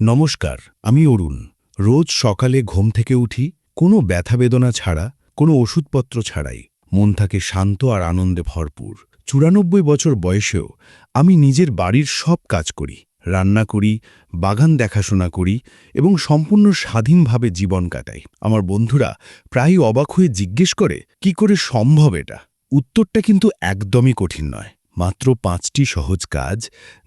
নমস্কার, আমি অরুণ। রোজ সকালে ঘুম থেকে উঠি, কোনো ব্যথা বেদনা ছাড়া, কোনো ওষুধপত্র ছাড়াই। মন থাকে শান্ত আর আনন্দে ভরপুর। চুরানব্বই বছর বয়সেও আমি নিজের বাড়ির সব কাজ করি। রান্না করি, বাগান দেখাশোনা করি এবং সম্পূর্ণ স্বাধীনভাবে জীবন কাটাই। আমার বন্ধুরা প্রায় অবাক হয়ে জিজ্ঞেস করে, কি করে সম্ভব এটা? উত্তরটা কিন্তু একদমই কঠিন নয়। মাত্র পাঁচটি সহজ কাজ,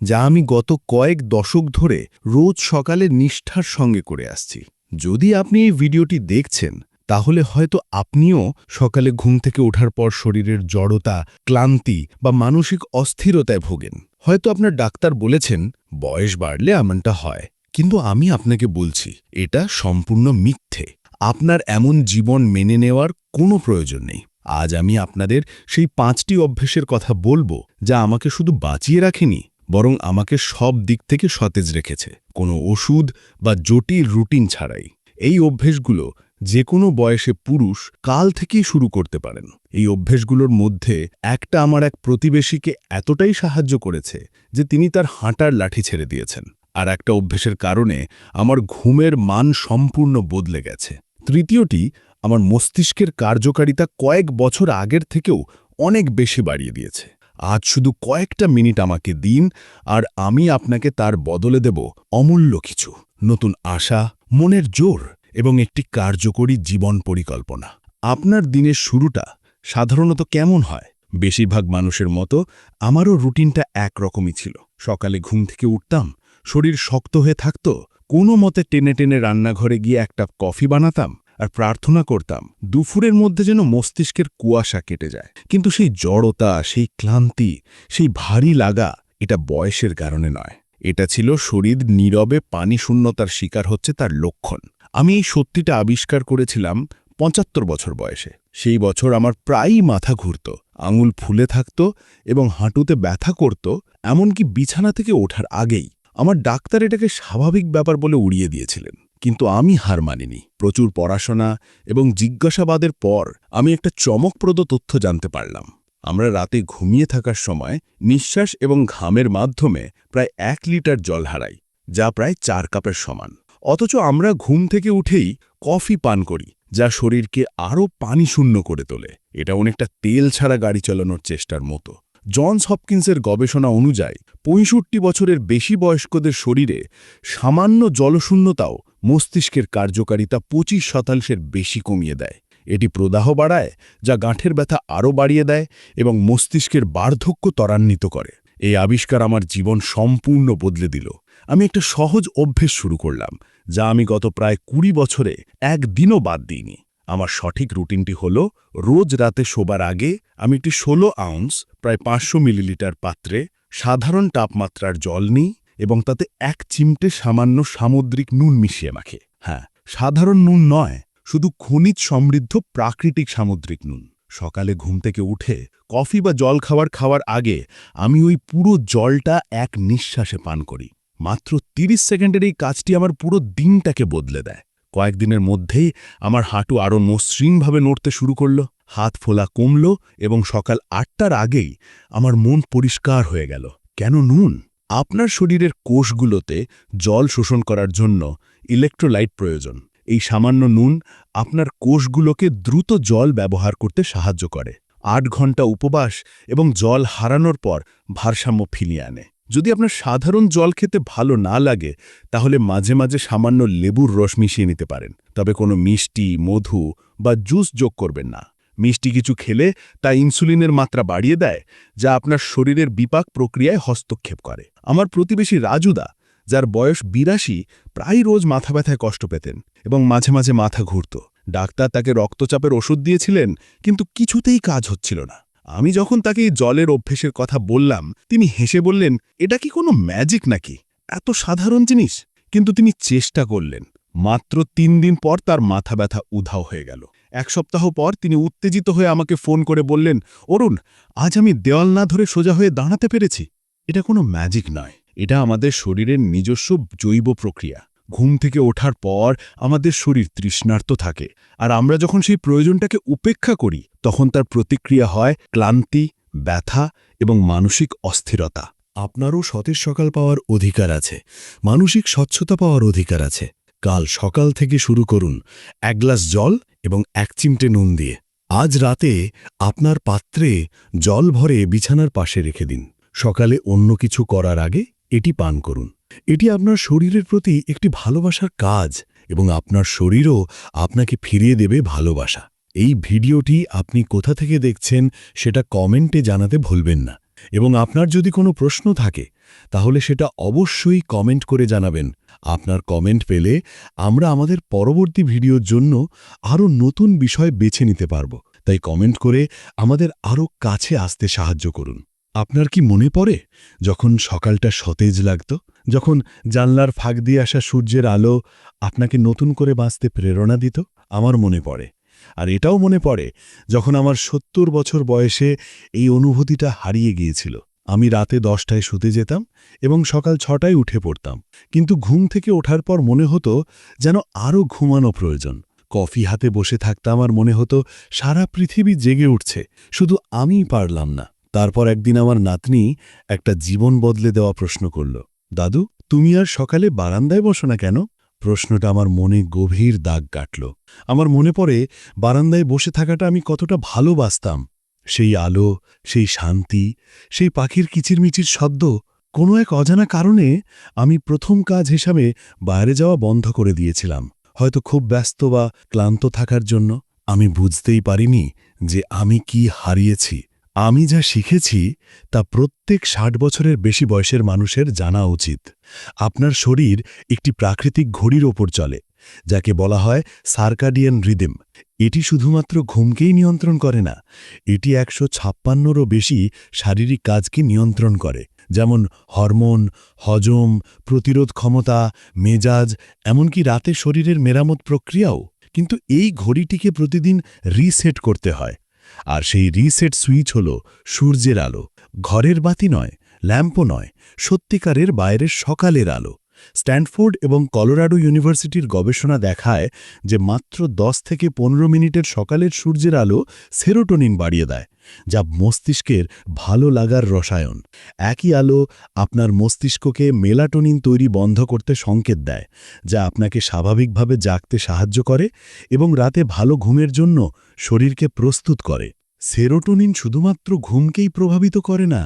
যা আমি গত কয়েক দশক ধরে রোজ সকালে নিষ্ঠার সঙ্গে করে আসছি। যদি আপনি এই ভিডিওটি দেখছেন, তাহলে হয়তো আপনিও সকালে ঘুম থেকে ওঠার পর শরীরের জড়তা, ক্লান্তি বা মানসিক অস্থিরতায় ভোগেন। হয়তো আপনার ডাক্তার বলেছেন, বয়স বাড়লে এমনটা হয়। কিন্তু আমি আপনাকে বলছি, এটা সম্পূর্ণ মিথ্যে। আপনার এমন জীবন মেনে নেওয়ার কোনো প্রয়োজন নেই। আজ আমি আপনাদের সেই পাঁচটি অভ্যেসের কথা বলব যা আমাকে শুধু বাঁচিয়ে রাখেনি, বরং আমাকে সব দিক থেকে সতেজ রেখেছে। কোনো ওষুধ বা জটিল রুটিন ছাড়াই। এই অভ্যেসগুলো যে কোনো বয়সে পুরুষ কাল থেকেই শুরু করতে পারেন। এই অভ্যেসগুলোর মধ্যে একটা আমার এক প্রতিবেশীকে এতটাই সাহায্য করেছে যে তিনি তার হাঁটার লাঠি ছেড়ে দিয়েছেন। আর একটা অভ্যেসের কারণে আমার ঘুমের মান সম্পূর্ণ বদলে গেছে। তৃতীয়টি আমার মস্তিষ্কের কার্যকারিতা কয়েক বছর আগের থেকেও অনেক বেশি বাড়িয়ে দিয়েছে। আজ শুধু কয়েকটা মিনিট আমাকে দিন, আর আমি আপনাকে তার বদলে দেব অমূল্য কিছু, নতুন আশা, মনের জোর এবং একটি কার্যকরী জীবন পরিকল্পনা। আপনার দিনের শুরুটা সাধারণত কেমন হয়? বেশিরভাগ মানুষের মতো আমারও রুটিনটা একরকমই ছিল। সকালে ঘুম থেকে উঠতাম, শরীর শক্ত হয়ে থাকত, কোনো মতে টেনে টেনে রান্নাঘরে গিয়ে একটা কফি বানাতাম আর প্রার্থনা করতাম, দুপুরের মধ্যে যেন মস্তিষ্কের কুয়াশা কেটে যায়। কিন্তু সেই জড়তা, সেই ক্লান্তি, সেই ভারী লাগা, এটা বয়সের কারণে নয়। এটা ছিল শরীর নীরবে পানি শূন্যতার শিকার হচ্ছে তার লক্ষণ। আমি এই সত্যিটা আবিষ্কার করেছিলাম পঁচাত্তর বছর বয়সে। সেই বছর আমার প্রায়ই মাথা ঘুরত, আঙুল ফুলে থাকত এবং হাঁটুতে ব্যথা করত, এমনকি বিছানা থেকে ওঠার আগেই। আমার ডাক্তার এটাকে স্বাভাবিক ব্যাপার বলে উড়িয়ে দিয়েছিলেন। কিন্তু আমি হার মানিনি। প্রচুর পড়াশোনা এবং জিজ্ঞাসাবাদের পর আমি একটা চমকপ্রদ তথ্য জানতে পারলাম। আমরা রাতে ঘুমিয়ে থাকার সময় নিঃশ্বাস এবং ঘামের মাধ্যমে প্রায় এক লিটার জল হারাই, যা প্রায় চার কাপের সমান। অথচ আমরা ঘুম থেকে উঠেই কফি পান করি, যা শরীরকে আরও পানি শূন্য করে তোলে। এটা অনেকটা তেল ছাড়া গাড়ি চালানোর চেষ্টার মতো। জনস হপকিন্সের গবেষণা অনুযায়ী পঁয়ষট্টি বছরের বেশি বয়স্কদের শরীরে সামান্য জলশূন্যতাও মস্তিষ্কের কার্যকারিতা পঁচিশ শতাংশের বেশি কমিয়ে দেয়। এটি প্রদাহ বাড়ায়, যা গাঁঠের ব্যথা আরও বাড়িয়ে দেয় এবং মস্তিষ্কের বার্ধক্য ত্বরান্বিত করে। এই আবিষ্কার আমার জীবন সম্পূর্ণ বদলে দিল। আমি একটা সহজ অভ্যেস শুরু করলাম, যা আমি গত প্রায় কুড়ি বছরে একদিনও বাদ দিইনি। আমার সঠিক রুটিনটি হল, রোজ রাতে শোবার আগে আমি একটি ষোলো আউন্স, প্রায় পাঁচশো মিলিলিটার পাত্রে সাধারণ তাপমাত্রার জল নিই এবং তাতে এক চিমটে সামান্য সামুদ্রিক নুন মিশিয়ে মাখে। হ্যাঁ সাধারণ নুন নয়, শুধু খনিজ সমৃদ্ধ প্রাকৃতিক সামুদ্রিক নুন। সকালে ঘুম থেকে উঠে কফি বা জল খাওয়ার খাওয়ার আগে আমি ওই পুরো জলটা এক নিঃশ্বাসে পান করি। মাত্র ৩০ সেকেন্ডের এই কাজটি আমার পুরো দিনটাকে বদলে দেয়। কয়েকদিনের মধ্যেই আমার হাঁটু আরও মসৃণভাবে নড়তে শুরু করল, হাত ফোলা কমল এবং সকাল আটটার আগেই আমার মন পরিষ্কার হয়ে গেল। কেন নুন? আপনার শরীরের কোষগুলোতে জল শোষণ করার জন্য ইলেকট্রোলাইট প্রয়োজন। এই সামান্য নুন আপনার কোষগুলোকে দ্রুত জল ব্যবহার করতে সাহায্য করে। আট ঘণ্টা উপবাস এবং জল হারানোর পর ভারসাম্য ফিরিয়ে আনে। যদি আপনার সাধারণ জল খেতে ভালো না লাগে, তাহলে মাঝে মাঝে সামান্য লেবুর রস মিশিয়ে নিতে পারেন। তবে কোনো মিষ্টি, মধু বা জুস যোগ করবেন না। মিষ্টি কিছু খেলে তা ইনসুলিনের মাত্রা বাড়িয়ে দেয়, যা আপনার শরীরের বিপাক প্রক্রিয়ায় হস্তক্ষেপ করে। আমার প্রতিবেশী রাজুদা, যার বয়স বিরাশি প্রায় রোজ মাথা ব্যথায় কষ্ট পেতেন এবং মাঝে মাঝে মাথা ঘুরত। ডাক্তার তাকে রক্তচাপের ওষুধ দিয়েছিলেন, কিন্তু কিছুতেই কাজ হচ্ছিল না। আমি যখন তাকে জলের অভ্যেসের কথা বললাম, তিনি হেসে বললেন, এটা কি কোনো ম্যাজিক নাকি? এত সাধারণ জিনিস? কিন্তু তিনি চেষ্টা করলেন। মাত্র তিন দিন পর তার মাথা ব্যথা উধাও হয়ে গেল। এক সপ্তাহ পর তিনি উত্তেজিত হয়ে আমাকে ফোন করে বললেন, অরুণ, আজ আমি দেওয়াল না ধরে সোজা হয়ে দাঁড়াতে পেরেছি। এটা কোনো ম্যাজিক নয়। এটা আমাদের শরীরের নিজস্ব জৈব প্রক্রিয়া। ঘুম থেকে ওঠার পর আমাদের শরীর তৃষ্ণার্ত থাকে। আর আমরা যখন সেই প্রয়োজনটাকে উপেক্ষা করি, তখন তার প্রতিক্রিয়া হয় ক্লান্তি, ব্যথা এবং মানসিক অস্থিরতা। আপনারও সতেজ সকাল পাওয়ার অধিকার আছে। মানসিক স্বচ্ছতা পাওয়ার অধিকার আছে। কাল সকাল থেকে শুরু করুন। এক গ্লাস জল এবং এক চিমটে নুন দিয়ে। আজ রাতে আপনার পাত্রে জল ভরে বিছানার পাশে রেখে দিন। সকালে অন্য কিছু করার আগে এটি পান করুন। এটি আপনার শরীরের প্রতি একটি ভালোবাসার কাজ এবং আপনার শরীরও আপনাকে ফিরিয়ে দেবে ভালোবাসা। এই ভিডিওটি আপনি কোথা থেকে দেখছেন সেটা কমেন্টে জানাতে ভুলবেন না। এবং আপনার যদি কোনো প্রশ্ন থাকে, তাহলে সেটা অবশ্যই কমেন্ট করে জানাবেন। আপনার কমেন্ট পেলে আমরা আমাদের পরবর্তী ভিডিওর জন্য আরও নতুন বিষয় বেছে নিতে পারব। তাই কমেন্ট করে আমাদের আরও কাছে আসতে সাহায্য করুন। আপনার কি মনে পড়ে? যখন সকালটা সতেজ লাগত, যখন জানলার ফাঁক দিয়ে আসা সূর্যের আলো আপনাকে নতুন করে বাঁচতে প্রেরণা দিত? আমার মনে পড়ে। আর এটাও মনে পড়ে যখন আমার সত্তর বছর বয়সে এই অনুভূতিটা হারিয়ে গিয়েছিল। আমি রাতে দশটায় শুতে যেতাম এবং সকাল ছটায় উঠে পড়তাম। কিন্তু ঘুম থেকে ওঠার পর মনে হতো যেন আরও ঘুমানো প্রয়োজন। কফি হাতে বসে থাকতাম আর মনে হতো সারা পৃথিবী জেগে উঠছে, শুধু আমিই পারলাম না। তারপর একদিন আমার নাতনি একটা জীবন বদলে দেওয়া প্রশ্ন করল, দাদু, তুমি আর সকালে বারান্দায় বসো না কেন? প্রশ্নটা আমার মনে গভীর দাগ কাটল। আমার মনে পড়ে, বারান্দায় বসে থাকাটা আমি কতটা ভালোবাসতাম। সেই আলো, সেই শান্তি, সেই পাখির কিচিরমিচির শব্দ কোনো এক অজানা কারণে আমি প্রথম কাজ হিসাবে বাইরে যাওয়া বন্ধ করে দিয়েছিলাম। হয়তো খুব ব্যস্ত বা ক্লান্ত থাকার জন্য আমি বুঝতেই পারিনি যে আমি কি হারিয়েছি। আমি যা শিখেছি তা প্রত্যেক ষাট বছরের বেশি বয়সের মানুষের জানা উচিত। আপনার শরীর একটি প্রাকৃতিক ঘড়ির ওপর চলে। যাকে বলা হয় সার্কাডিয়ান রিদেম। এটি শুধুমাত্র ঘুমকেই নিয়ন্ত্রণ করে না, এটি একশো ছাপ্পান্নরও বেশি শারীরিক কাজকে নিয়ন্ত্রণ করে, যেমন হরমোন, হজম, প্রতিরোধ ক্ষমতা, মেজাজ, এমনকি রাতে শরীরের মেরামত প্রক্রিয়াও। কিন্তু এই ঘড়িটিকে প্রতিদিন রিসেট করতে হয়, আর সেই রিসেট সুইচ হল সূর্যের আলো। ঘরের বাতি নয়, ল্যাম্পও নয়, সত্যিকারের বাইরের সকালের আলো। স্ট্যানফোর্ড এবং কলোরাডো ইউনিভার্সিটির গবেষণা দেখায় যে মাত্র 10 থেকে পনেরো মিনিটের সকালের সূর্যের আলো সেরোটোনিন বাড়িয়ে দেয়, যা মস্তিষ্কের ভালো লাগার রসায়ন। একই আলো আপনার মস্তিষ্ককে মেলাটোনিন তৈরি বন্ধ করতে সংকেত দেয়, যা আপনাকে স্বাভাবিকভাবে জাগতে সাহায্য করে এবং রাতে ভালো ঘুমের জন্য শরীরকে প্রস্তুত করে। সেরোটোনিন শুধুমাত্র ঘুমকেই প্রভাবিত করে না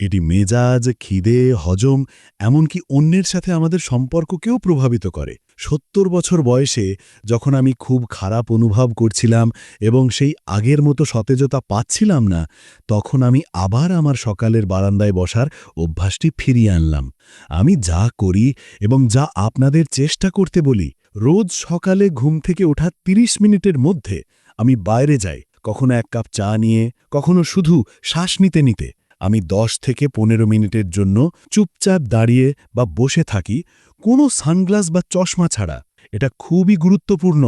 এটি মেজাজ, খিদে, হজম, এমনকি অন্যের সাথে আমাদের সম্পর্ককেও প্রভাবিত করে। সত্তর বছর বয়সে যখন আমি খুব খারাপ অনুভব করছিলাম এবং সেই আগের মতো সতেজতা পাচ্ছিলাম না, তখন আমি আবার আমার সকালের বারান্দায় বসার অভ্যাসটি ফিরিয়ে আনলাম। আমি যা করি এবং যা আপনাদের চেষ্টা করতে বলি, রোজ সকালে ঘুম থেকে ওঠা ৩০ মিনিটের মধ্যে আমি বাইরে যাই, কখনো এক কাপ চা নিয়ে, কখনো শুধু শ্বাস নিতে নিতে। আমি দশ থেকে পনেরো মিনিটের জন্য চুপচাপ দাঁড়িয়ে বা বসে থাকি কোনো সানগ্লাস বা চশমা ছাড়া। এটা খুবই গুরুত্বপূর্ণ,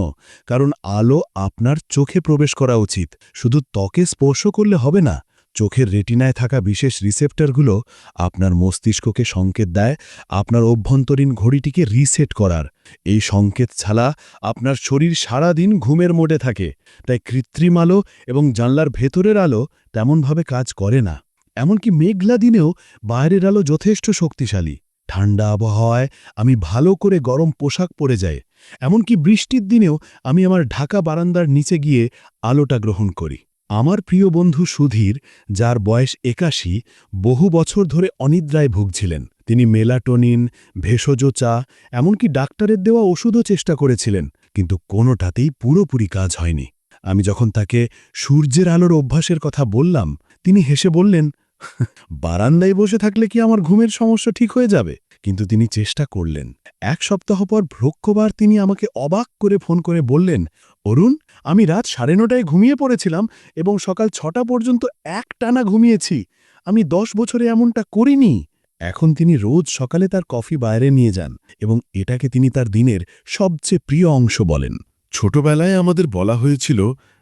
কারণ আলো আপনার চোখে প্রবেশ করা উচিত। শুধু ত্বকে স্পর্শ করলে হবে না, চোখের রেটিনায় থাকা বিশেষ রিসেপ্টারগুলো আপনার মস্তিষ্ককে সংকেত দেয়, আপনার অভ্যন্তরীণ ঘড়িটিকে রিসেট করার। এই সংকেত ছাড়া আপনার শরীর সারা দিন ঘুমের মোডে থাকে, তাই কৃত্রিম আলো এবং জানলার ভেতরের আলো তেমনভাবে কাজ করে না। এমনকি মেঘলা দিনেও বাইরের আলো যথেষ্ট শক্তিশালী। ঠান্ডা আবহাওয়ায় আমি ভালো করে গরম পোশাক পরে যাই, এমনকি বৃষ্টির দিনেও আমি আমার ঢাকা বারান্দার নিচে গিয়ে আলোটা গ্রহণ করি। আমার প্রিয় বন্ধু সুধীর, যার বয়স একাশি, বহু বছর ধরে অনিদ্রায় ভুগছিলেন। তিনি মেলাটোনিন, ভেষজ চা, এমনকি ডাক্তারের দেওয়া ওষুধও চেষ্টা করেছিলেন, কিন্তু কোনোটাতেই পুরোপুরি কাজ হয়নি। আমি যখন তাকে সূর্যের আলোর অভ্যাসের কথা বললাম তিনি হেসে বললেন, বারান্দায় বসে থাকলে কি আমার ঘুমের সমস্যা ঠিক হয়ে যাবে? কিন্তু তিনি চেষ্টা করলেন। এক সপ্তাহ পর ভ্রক্ষবার তিনি আমাকে অবাক করে ফোন করে বললেন, অরুণ, আমি রাত সাড়ে নটায় ঘুমিয়ে পড়েছিলাম এবং সকাল ছটা পর্যন্ত এক টানা ঘুমিয়েছি। আমি দশ বছরে এমনটা করিনি। এখন তিনি রোজ সকালে তার কফি বাইরে নিয়ে যান এবং এটাকে তিনি তার দিনের সবচেয়ে প্রিয় অংশ বলেন। ছোটবেলায় আমাদের বলা হয়েছিল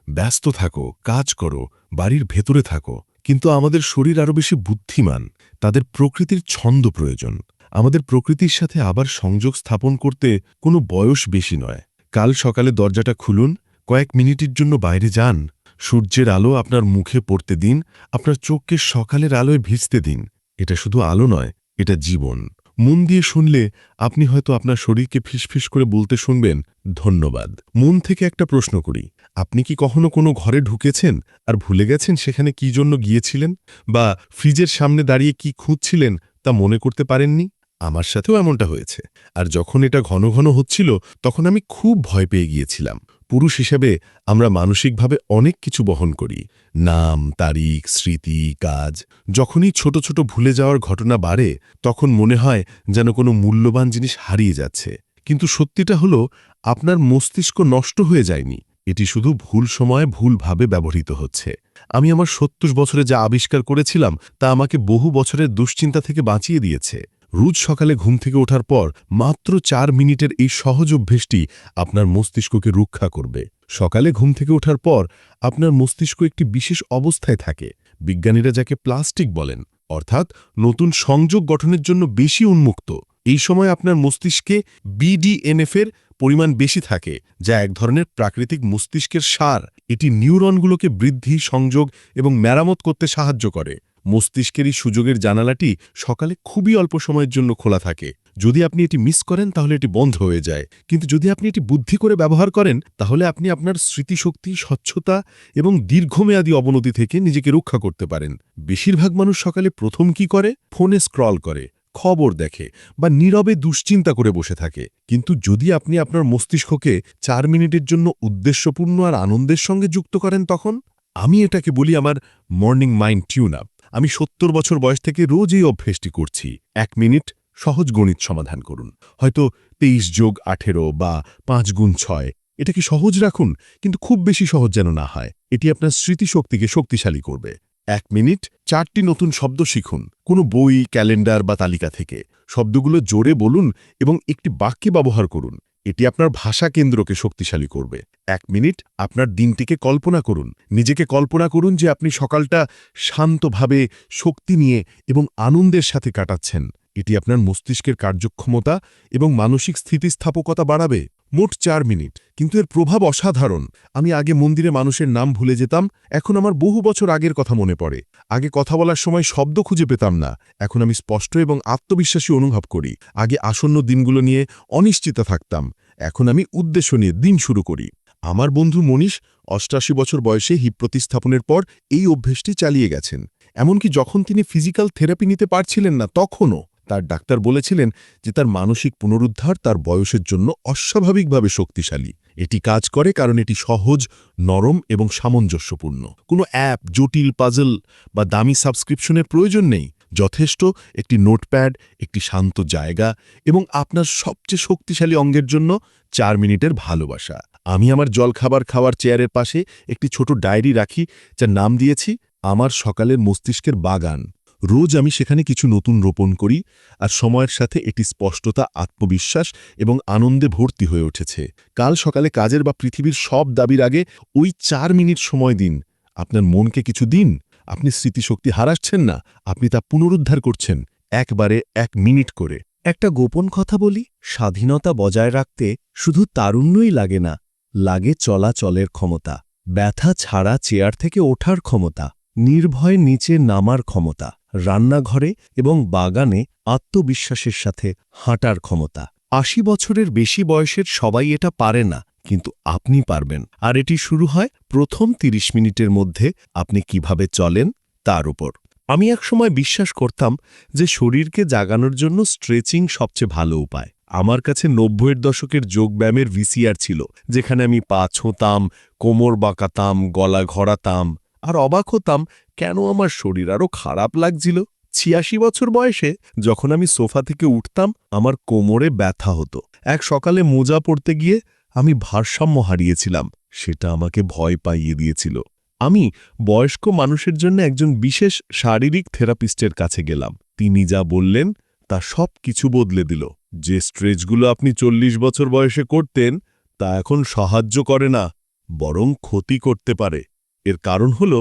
ব্যস্ত থাকো, কাজ করো, বাড়ির ভেতরে থাকো। কিন্তু আমাদের শরীর আরও বেশি বুদ্ধিমান, তাদের প্রকৃতির ছন্দ প্রয়োজন। আমাদের প্রকৃতির সাথে আবার সংযোগ স্থাপন করতে কোনো বয়স বেশি নয়। কাল সকালে দরজাটা খুলুন, কয়েক মিনিটের জন্য বাইরে যান। সূর্যের আলো আপনার মুখে পড়তে দিন, আপনার চোখকে সকালের আলোয় ভিজতে দিন। এটা শুধু আলো নয়, এটা জীবন। মন দিয়ে শুনলে আপনি হয়তো আপনার শরীরকে ফিসফিস করে বলতে শুনবেন, ধন্যবাদ। মন থেকে একটা প্রশ্ন করি আপনি কি কখনো কোনো ঘরে ঢুকেছেন আর ভুলে গেছেন সেখানে কি জন্য গিয়েছিলেন? বা ফ্রিজের সামনে দাঁড়িয়ে কি খুঁজছিলেন তা মনে করতে পারেননি? আমার সাথেও এমনটা হয়েছে। আর যখন এটা ঘন ঘন হচ্ছিল, তখন আমি খুব ভয় পেয়ে গিয়েছিলাম। পুরুষ হিসেবে আমরা মানসিকভাবে অনেক কিছু বহন করি। নাম, তারিখ, স্মৃতি, কাজ। যখনই ছোট ছোট ভুলে যাওয়ার ঘটনা বাড়ে, তখন মনে হয় যেন কোনো মূল্যবান জিনিস হারিয়ে যাচ্ছে। কিন্তু সত্যিটা হলো, আপনার মস্তিষ্ক নষ্ট হয়ে যায়নি। এটি শুধু ভুল সময়ে ভুলভাবে ব্যবহৃত হচ্ছে। আমি আমার সত্তর বছরে যা আবিষ্কার করেছিলাম, তা আমাকে বহু বছরের দুশ্চিন্তা থেকে বাঁচিয়ে দিয়েছে। রোজ সকালে ঘুম থেকে ওঠার পর মাত্র চার মিনিটের এই সহজ অভ্যেসটি আপনার মস্তিষ্ককে রক্ষা করবে। সকালে ঘুম থেকে ওঠার পর আপনার মস্তিষ্ক একটি বিশেষ অবস্থায় থাকে। বিজ্ঞানীরা যাকে প্লাস্টিক বলেন, অর্থাৎ নতুন সংযোগ গঠনের জন্য বেশি উন্মুক্ত। এই সময় আপনার মস্তিষ্কে বিডিএনএফ এর পরিমাণ বেশি থাকে, যা এক ধরনের প্রাকৃতিক মস্তিষ্কের সার। এটি নিউরনগুলোকে বৃদ্ধি, সংযোগ এবং মেরামত করতে সাহায্য করে। মস্তিষ্কের এই সুযোগের জানালাটি সকালে খুবই অল্প সময়ের জন্য খোলা থাকে। যদি আপনি এটি মিস করেন, তাহলে এটি বন্ধ হয়ে যায়। কিন্তু যদি আপনি এটি বুদ্ধি করে ব্যবহার করেন, তাহলে আপনি আপনার স্মৃতিশক্তি, স্বচ্ছতা এবং দীর্ঘমেয়াদী অবনতি থেকে নিজেকে রক্ষা করতে পারেন। বেশিরভাগ মানুষ সকালে প্রথম কি করে? ফোনে স্ক্রল করে। খবর দেখে বা নীরবে দুশ্চিন্তা করে বসে থাকে। কিন্তু যদি আপনি আপনার মস্তিষ্ককে চার মিনিটের জন্য উদ্দেশ্যপূর্ণ আর আনন্দের সঙ্গে যুক্ত করেন তখন? আমি এটাকে বলি আমার মর্নিং মাইন্ড টিউন আপ আমি সত্তর বছর বয়স থেকে রোজ এই অভ্যেসটি করছি। এক মিনিট সহজ গণিত সমাধান করুন। হয়তো তেইশ যোগ আঠেরো বা পাঁচ গুণ ছয়। এটা কি সহজ রাখুন, কিন্তু খুব বেশি সহজ যেন না হয়। এটি আপনার স্মৃতিশক্তিকে শক্তিশালী করবে। এক মিনিট চারটি নতুন শব্দ শিখুন। কোনো বই, ক্যালেন্ডার বা তালিকা থেকে। শব্দগুলো জোরে বলুন এবং একটি বাক্যে ব্যবহার করুন। এটি আপনার ভাষা কেন্দ্রকে শক্তিশালী করবে। এক মিনিট আপনার দিনটিকে কল্পনা করুন। নিজেকে কল্পনা করুন যে আপনি সকালটা শান্তভাবে শক্তি নিয়ে এবং আনন্দের সাথে কাটাচ্ছেন। এটি আপনার মস্তিষ্কের কার্যক্ষমতা এবং মানসিক স্থিতিস্থাপকতা বাড়াবে। মোট চার মিনিট। কিন্তু এর প্রভাব অসাধারণ। আমি আগে মন্দিরে মানুষের নাম ভুলে যেতাম, এখন আমার বহু বছর আগের কথা মনে পড়ে। আগে কথা বলার সময় শব্দ খুঁজে পেতাম না। এখন আমি স্পষ্ট এবং আত্মবিশ্বাসী অনুভব করি। আগে আসন্ন দিনগুলো নিয়ে অনিশ্চিত থাকতাম। এখন আমি উদ্দেশ্য নিয়ে দিন শুরু করি। আমার বন্ধু মনীষ অষ্টাশি বছর বয়সে হিপ প্রতিস্থাপনের পর এই অভ্যেসটি চালিয়ে গেছেন। এমনকি যখন তিনি ফিজিক্যাল থেরাপি নিতে পারছিলেন না, তখনও। তার ডাক্তার বলেছিলেন যে তার মানসিক পুনরুদ্ধার তার বয়সের জন্য অস্বাভাবিকভাবে শক্তিশালী। এটি কাজ করে কারণ এটি সহজ, নরম এবং সামঞ্জস্যপূর্ণ। কোনো অ্যাপ, জটিল পাজল বা দামি সাবস্ক্রিপশনের প্রয়োজন নেই। যথেষ্ট একটি নোটপ্যাড, একটি শান্ত জায়গা এবং আপনার সবচেয়ে শক্তিশালী অঙ্গের জন্য চার মিনিটের ভালোবাসা। আমি আমার জলখাবার খাওয়ার চেয়ারের পাশে একটি ছোট ডায়েরি রাখি, যার নাম দিয়েছি, আমার সকালের মস্তিষ্কের বাগান। রোজ আমি সেখানে কিছু নতুন রোপণ করি আর সময়ের সাথে এটি স্পষ্টতা, আত্মবিশ্বাস এবং আনন্দে ভর্তি হয়ে উঠেছে। কাল সকালে কাজের বা পৃথিবীর সব দাবির আগে ওই চার মিনিট সময় দিন। আপনার মনকে কিছু দিন। আপনি স্মৃতিশক্তি হারাচ্ছেন না। আপনি তা পুনরুদ্ধার করছেন, একবারে এক মিনিট করে। একটা গোপন কথা বলি, স্বাধীনতা বজায় রাখতে শুধু তারুণ্যই লাগে না, লাগে চলাচলের ক্ষমতা। ব্যথা ছাড়া চেয়ার থেকে ওঠার ক্ষমতা, নির্ভয় নিচে নামার ক্ষমতা। রান্নাঘরে এবং বাগানে আত্মবিশ্বাসের সাথে হাঁটার ক্ষমতা। আশি বছরের বেশি বয়সের সবাই এটা পারে না, কিন্তু আপনি পারবেন। আর এটি শুরু হয় প্রথম ৩০ মিনিটের মধ্যে আপনি কীভাবে চলেন তার উপর। আমি একসময় বিশ্বাস করতাম যে শরীরকে জাগানোর জন্য স্ট্রেচিং সবচেয়ে ভালো উপায়। আমার কাছে নব্বইয়ের দশকের যোগব্যায়ামের ভিসিআর ছিল, যেখানে আমি পা ছোঁতাম, কোমর বাঁকাতাম, গলা ঘরাতাম। আর অবাক হতাম কেন আমার শরীর আরও খারাপ লাগছিল। ছিয়াশি বছর বয়সে যখন আমি সোফা থেকে উঠতাম, আমার কোমরে ব্যথা হতো। এক সকালে মোজা পড়তে গিয়ে আমি ভারসাম্য হারিয়েছিলাম, সেটা আমাকে ভয় পাইয়ে দিয়েছিল। আমি বয়স্ক মানুষের জন্য একজন বিশেষ শারীরিক থেরাপিস্টের কাছে গেলাম। তিনি যা বললেন, তা সব কিছু বদলে দিল। যে স্ট্রেচগুলো আপনি চল্লিশ বছর বয়সে করতেন, তা এখন সাহায্য করে না, বরং ক্ষতি করতে পারে। এর কারণ হল,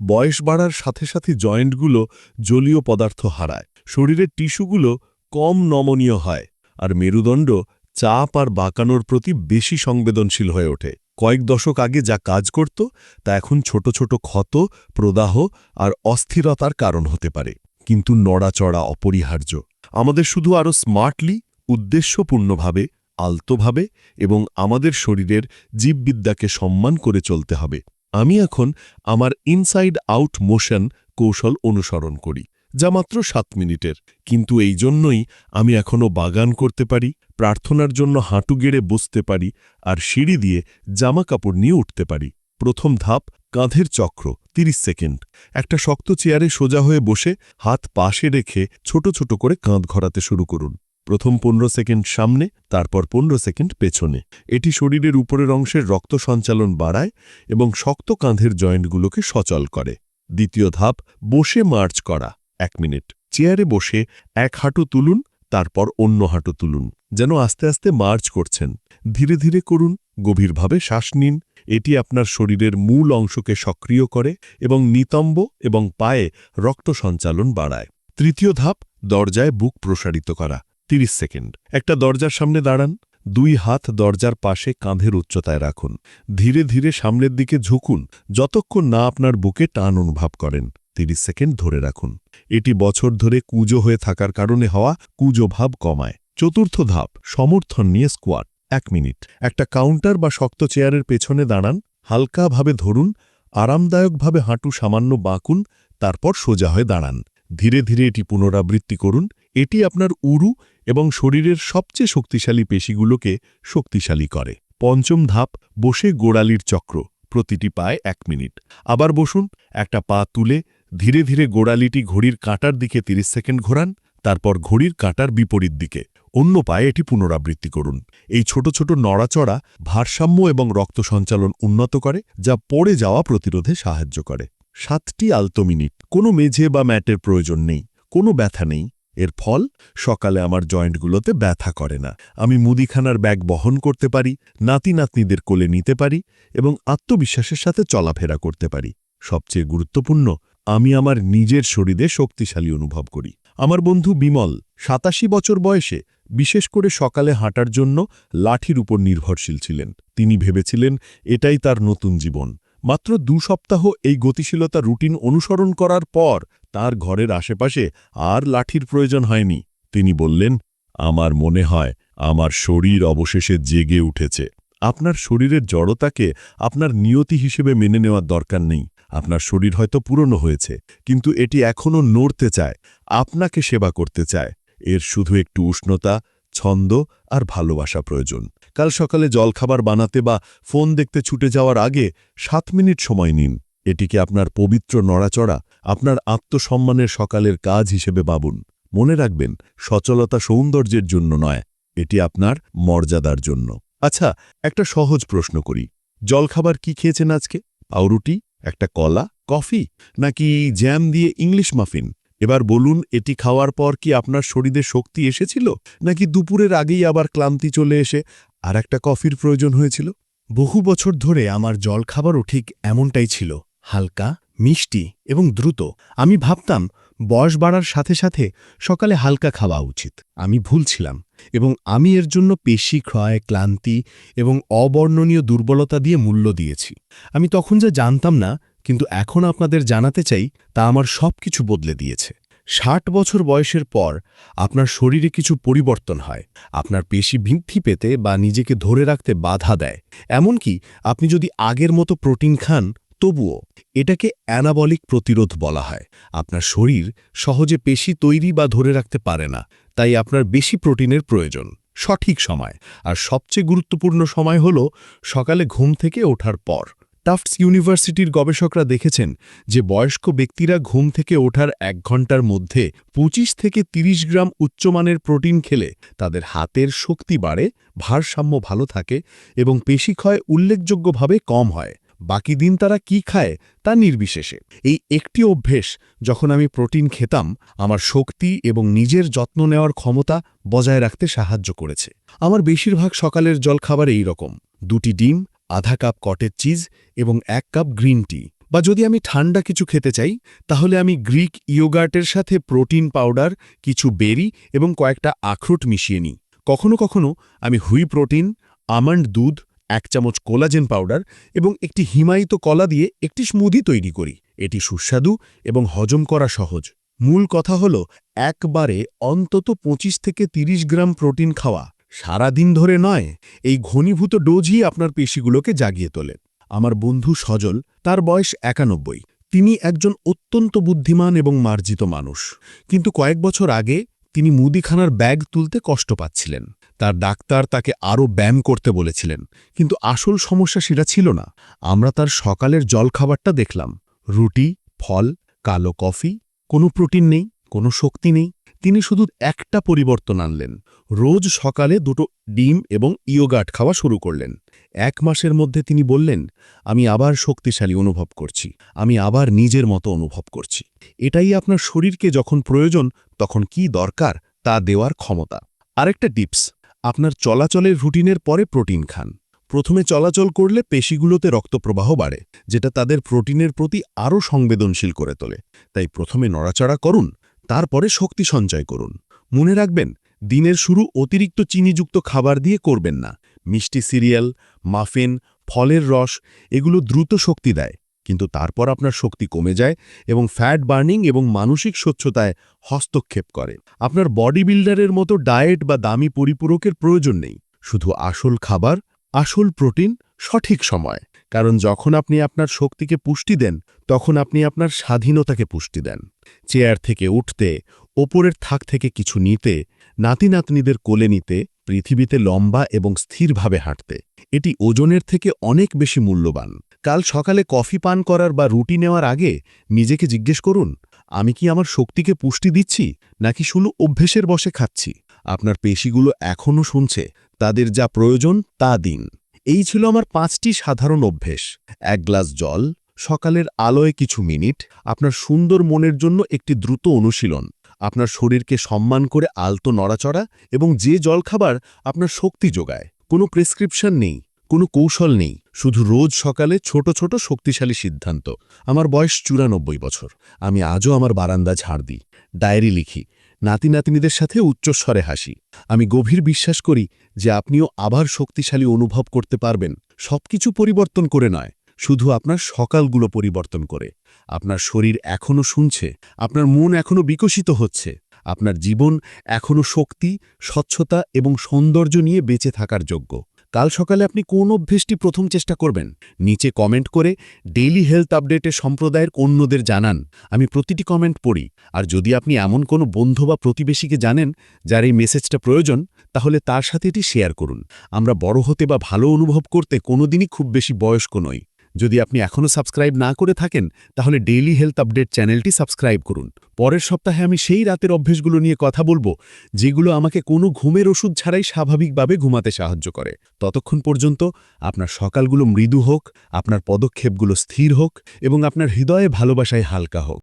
বয়স বাড়ার সাথে সাথে জয়েন্টগুলো জলীয় পদার্থ হারায়। শরীরের টিস্যুগুলো কম নমনীয় হয় আর মেরুদণ্ড চাপ আর বাঁকানোর প্রতি বেশি সংবেদনশীল হয়ে ওঠে। কয়েক দশক আগে যা কাজ করত, তা এখন ছোট ছোট ক্ষত, প্রদাহ আর অস্থিরতার কারণ হতে পারে। কিন্তু নড়াচড়া অপরিহার্য। আমাদের শুধু আরও স্মার্টলি, উদ্দেশ্যপূর্ণভাবে, আলতোভাবে এবং আমাদের শরীরের জীববিদ্যাকে সম্মান করে চলতে হবে। আমি এখন আমার ইনসাইড আউট মোশন কৌশল অনুসরণ করি, যা মাত্র সাত মিনিটের। কিন্তু এই জন্যই আমি এখনও বাগান করতে পারি, প্রার্থনার জন্য হাঁটু গেড়ে বসতে পারি, আর সিঁড়ি দিয়ে জামা কাপড় নিয়ে উঠতে পারি। প্রথম ধাপ, কাঁধের চক্র ৩০ সেকেন্ড। একটা শক্ত চেয়ারে সোজা হয়ে বসে হাত পাশে রেখে ছোট ছোট করে কাঁধ ঘরাতে শুরু করুন। প্রথম পনেরো সেকেন্ড সামনে, তারপর পনেরো সেকেন্ড পেছনে। এটি শরীরের উপরের অংশের রক্ত সঞ্চালন বাড়ায় এবং শক্ত কাঁধের জয়েন্টগুলোকে সচল করে। দ্বিতীয় ধাপ, বসে মার্চ করা। এক মিনিট। চেয়ারে বসে এক হাঁটু তুলুন, তারপর অন্য হাঁটু তুলুন, যেন আস্তে আস্তে মার্চ করছেন। ধীরে ধীরে করুন, গভীরভাবে শ্বাস নিন। এটি আপনার শরীরের মূল অংশকে সক্রিয় করে এবং নিতম্ব এবং পায়ে রক্ত সঞ্চালন বাড়ায়। তৃতীয় ধাপ, দরজায় বুক প্রসারিত করা। ৩০ সেকেন্ড। একটা দরজার সামনে দাঁড়ান। দুই হাত দরজার পাশে কাঁধের উচ্চতায় রাখুন। ধীরে ধীরে সামনের দিকে ঝুঁকুন। যতক্ষণ না আপনার বুকে টান অনুভব করেন ৩০ সেকেন্ড ধরে রাখুন। এটি বছর ধরে কুজো হয়ে থাকার কারণে হওয়া কুজো ভাব কমায়। চতুর্থ ধাপ, সমর্থন নিয়ে স্কোয়াট এক মিনিট। একটা কাউন্টার বা শক্ত চেয়ারের পেছনে দাঁড়ান। হালকাভাবে ধরুন, আরামদায়কভাবে হাঁটু সামান্য বাঁকুন, তারপর সোজা হয়ে দাঁড়ান। ধীরে ধীরে এটি পুনরাবৃত্তি করুন। এটি আপনার উরু এবং শরীরের সবচেয়ে শক্তিশালী পেশিগুলোকে শক্তিশালী করে। পঞ্চম ধাপ, বসে গোড়ালির চক্র। প্রতিটি পায়ে এক মিনিট। আবার বসুন, একটা পা তুলে ধীরে ধীরে গোড়ালিটি ঘড়ির কাঁটার দিকে ৩০ সেকেন্ড ঘোরান, তারপর ঘড়ির কাঁটার বিপরীত দিকে। অন্য পায়ে এটি পুনরাবৃত্তি করুন। এই ছোট ছোট নড়াচড়া ভারসাম্য এবং রক্ত সঞ্চালন উন্নত করে, যা পড়ে যাওয়া প্রতিরোধে সাহায্য করে। সাতটি আলতো মিনিট। কোনো মেঝে বা ম্যাটের প্রয়োজন নেই। কোনো ব্যথা নেই। এর ফল সকালে আমার জয়েন্টগুলোতে ব্যথা করে না। আমি মুদিখানার ব্যাগ বহন করতে পারি, নাতি নাতনিদের কোলে নিতে পারি এবং আত্মবিশ্বাসের সাথে চলাফেরা করতে পারি। সবচেয়ে গুরুত্বপূর্ণ, আমি আমার নিজের শরীরে শক্তিশালী অনুভব করি। আমার বন্ধু বিমল সাতাশি বছর বয়সে বিশেষ করে সকালে হাঁটার জন্য লাঠির উপর নির্ভরশীল ছিলেন। তিনি ভেবেছিলেন, এটাই তার নতুন জীবন। মাত্র দু সপ্তাহ এই গতিশীলতা রুটিন অনুসরণ করার পর তার ঘরের আশেপাশে আর লাঠির প্রয়োজন হয়নি। তিনি বললেন, আমার মনে হয় আমার শরীর অবশেষে জেগে উঠেছে। আপনার শরীরের জড়তাকে আপনার নিয়তি হিসেবে মেনে নেওয়ার দরকার নেই। আপনার শরীর হয়তো পুরনো হয়েছে, কিন্তু এটি এখনও নড়তে চায়, আপনাকে সেবা করতে চায়। এর শুধু একটু উষ্ণতা, ছন্দ আর ভালোবাসা প্রয়োজন। কাল সকালে জলখাবার বানাতে বা ফোন দেখতে ছুটে যাওয়ার আগে সাত মিনিট সময় নিন। এটিকে আপনার পবিত্র নড়াচড়া আপনার আত্মসম্মানের সকালের কাজ হিসেবে ভাবুন মনে রাখবেন, সচলতা সৌন্দর্যের জন্য নয়, এটি আপনার মর্যাদার জন্য। আচ্ছা একটা সহজ প্রশ্ন করি। জলখাবার কি খেয়েছেন আজকে? পাউরুটি, একটা কলা, কফি, নাকি জ্যাম দিয়ে ইংলিশ মাফিন? এবার বলুন, এটি খাওয়ার পর কি আপনার শরীরে শক্তি এসেছিল? নাকি দুপুরের আগেই আবার ক্লান্তি চলে এসে আর একটা কফির প্রয়োজন হয়েছিল? বহু বছর ধরে আমার জলখাবারও ঠিক এমনটাই ছিল, হালকা মিষ্টি এবং দ্রুত। আমি ভাবতাম, বয়স বাড়ার সাথে সাথে সকালে হালকা খাওয়া উচিত। আমি ভুল ছিলাম এবং আমি এর জন্য পেশি ক্ষয়, ক্লান্তি এবং অবর্ণনীয় দুর্বলতা দিয়ে মূল্য দিয়েছি। আমি তখন যা জানতাম না, কিন্তু এখন আপনাদের জানাতে চাই, তা আমার সব কিছু বদলে দিয়েছে। ষাট বছর বয়সের পর আপনার শরীরে কিছু পরিবর্তন হয়। আপনার পেশি বৃদ্ধি পেতে বা নিজেকে ধরে রাখতে বাধা দেয়। এমনকি আপনি যদি আগের মতো প্রোটিন খান তবুও এটাকে অ্যানাবলিক প্রতিরোধ বলা হয়। আপনার শরীর সহজে পেশি তৈরি বা ধরে রাখতে পারে না, তাই আপনার বেশি প্রোটিনের প্রয়োজন। সঠিক সময়। আর সবচেয়ে গুরুত্বপূর্ণ সময় হল সকালে ঘুম থেকে ওঠার পর। টাফটস ইউনিভার্সিটির গবেষকরা দেখেছেন যে বয়স্ক ব্যক্তিরা ঘুম থেকে ওঠার এক ঘণ্টার মধ্যে ২৫ থেকে ৩০ গ্রাম উচ্চমানের প্রোটিন খেলে তাদের হাতের শক্তি বাড়ে, ভারসাম্য ভালো থাকে এবং পেশিক্ষয় উল্লেখযোগ্যভাবে কম হয়। বাকি দিন তারা কি খায় তা নির্বিশেষে। এই একটি অভ্যেস, যখন আমি প্রোটিন খেতাম, আমার শক্তি এবং নিজের যত্ন নেওয়ার ক্ষমতা বজায় রাখতে সাহায্য করেছে। আমার বেশিরভাগ সকালের জলখাবার এই রকম। দুটি ডিম, আধা কাপ কটেজ চিজ এবং এক কাপ গ্রিন টি। বা যদি আমি ঠান্ডা কিছু খেতে চাই, তাহলে আমি গ্রিক ইয়োগার্টের সাথে প্রোটিন পাউডার, কিছু বেরি এবং কয়েকটা আখরোট মিশিয়ে নিই। কখনো কখনো আমি হুই প্রোটিন, আমন্ড দুধ এক চামচ কোলাজেন পাউডার এবং একটি হিমায়িত কলা দিয়ে একটি স্মুদি তৈরি করি। এটি সুস্বাদু এবং হজম করা সহজ। মূল কথা হল, একবারে অন্তত ২৫ থেকে ৩০ গ্রাম প্রোটিন খাওয়া। সারাদিন ধরে নয়, এই ঘনীভূত ডোজই আপনার পেশিগুলোকে জাগিয়ে তোলে। আমার বন্ধু সজল, তার বয়স একানব্বই। তিনি একজন অত্যন্ত বুদ্ধিমান এবং মার্জিত মানুষ। কিন্তু কয়েক বছর আগে তিনি মুদিখানার ব্যাগ তুলতে কষ্ট পাচ্ছিলেন। তার ডাক্তার তাকে আরও ব্যায়াম করতে বলেছিলেন, কিন্তু আসল সমস্যা সেটা ছিল না। আমরা তার সকালের জলখাবারটা দেখলাম। রুটি, ফল, কালো কফি, কোনো প্রোটিন নেই, কোনো শক্তি নেই। তিনি শুধু একটা পরিবর্তন আনলেন। রোজ সকালে দুটো ডিম এবং ইয়োগাট খাওয়া শুরু করলেন। এক মাসের মধ্যে তিনি বললেন, আমি আবার শক্তিশালী অনুভব করছি। আমি আবার নিজের মতো অনুভব করছি। এটাই আপনার শরীরকে যখন প্রয়োজন, তখন কি দরকার তা দেওয়ার ক্ষমতা। আরেকটা টিপস, আপনার চলাচলের রুটিনের পরে প্রোটিন খান। প্রথমে চলাচল করলে পেশিগুলোতে রক্তপ্রবাহ বাড়ে, যেটা তাদের প্রোটিনের প্রতি আরও সংবেদনশীল করে তোলে। তাই প্রথমে নড়াচড়া করুন তারপরে শক্তি সঞ্চয় করুন। মনে রাখবেন, দিনের শুরু অতিরিক্ত চিনিযুক্ত খাবার দিয়ে করবেন না। মিষ্টি সিরিয়াল, মাফিন, ফলের রস, এগুলো দ্রুত শক্তি দেয়। কিন্তু তারপর আপনার শক্তি কমে যায় এবং ফ্যাট বার্নিং এবং মানসিক স্বচ্ছতায় হস্তক্ষেপ করে। আপনার বডি বিল্ডারের মতো ডায়েট বা দামি পরিপূরকের প্রয়োজন নেই। শুধু আসল খাবার, আসল প্রোটিন, সঠিক সময়। কারণ যখন আপনি আপনার শক্তিকে পুষ্টি দেন, তখন আপনি আপনার স্বাধীনতাকে পুষ্টি দেন। চেয়ার থেকে উঠতে, ওপরের থাক থেকে কিছু নিতে, নাতি নাতনিদের কোলে নিতে, পৃথিবীতে লম্বা এবং স্থিরভাবে হাঁটতে, এটি ওজনের থেকে অনেক বেশি মূল্যবান। কাল সকালে কফি পান করার বা রুটি নেওয়ার আগে নিজেকে জিজ্ঞেস করুন, আমি কি আমার শক্তিকে পুষ্টি দিচ্ছি, নাকি শুধু অভ্যেসের বসে খাচ্ছি? আপনার পেশিগুলো এখনও শুনছে, তাদের যা প্রয়োজন তা দিন। এই ছিল আমার পাঁচটি সাধারণ অভ্যেস। এক গ্লাস জল, সকালের আলোয় কিছু মিনিট, আপনার সুন্দর মনের জন্য একটি দ্রুত অনুশীলন, আপনার শরীরকে সম্মান করে আলতো নড়াচড়া এবং যে জলখাবার আপনার শক্তি যোগায়। কোনো প্রেসক্রিপশন নেই, কোনো কৌশল নেই, শুধু রোজ সকালে ছোট ছোট শক্তিশালী সিদ্ধান্ত। আমার বয়স চুরানব্বই বছর, আমি আজও আমার বারান্দা ঝাড় দিই। ডায়েরি লিখি নাতি নাতিনিদের সাথে উচ্চস্বরে হাসি। আমি গভীর বিশ্বাস করি যে আপনিও আবার শক্তিশালী অনুভব করতে পারবেন। সবকিছু পরিবর্তন করে নয়, শুধু আপনার সকালগুলো পরিবর্তন করে। আপনার শরীর এখনও শুনছে, আপনার মন এখনও বিকশিত হচ্ছে, আপনার জীবন এখনও শক্তি, স্বচ্ছতা এবং সৌন্দর্য নিয়ে বেঁচে থাকার যোগ্য। কাল সকালে আপনি কোন অভ্যেসটি প্রথম চেষ্টা করবেন? নিচে কমেন্ট করে ডেইলি হেলথ আপডেটের সম্প্রদায়ের অন্যদের জানান। আমি প্রতিটি কমেন্ট পড়ি। আর যদি আপনি এমন কোনো বন্ধু বা প্রতিবেশীকে জানেন, যার এই মেসেজটা প্রয়োজন, তাহলে তার সাথে এটি শেয়ার করুন। আমরা বড় হতে বা ভালো অনুভব করতে কোনোদিনই খুব বেশি বয়স্ক নই। যদি আপনি এখনও সাবস্ক্রাইব না করে থাকেন, তাহলে ডেইলি হেলথ আপডেট চ্যানেলটি সাবস্ক্রাইব করুন। পরের সপ্তাহে আমি সেই রাতের অভ্যেসগুলো নিয়ে কথা বলব, যেগুলো আমাকে কোনো ঘুমের ওষুধ ছাড়াই স্বাভাবিকভাবে ঘুমাতে সাহায্য করে। ততক্ষণ পর্যন্ত আপনার সকালগুলো মৃদু হোক, আপনার পদক্ষেপগুলো স্থির হোক এবং আপনার হৃদয়ে ভালোবাসায় হালকা হোক।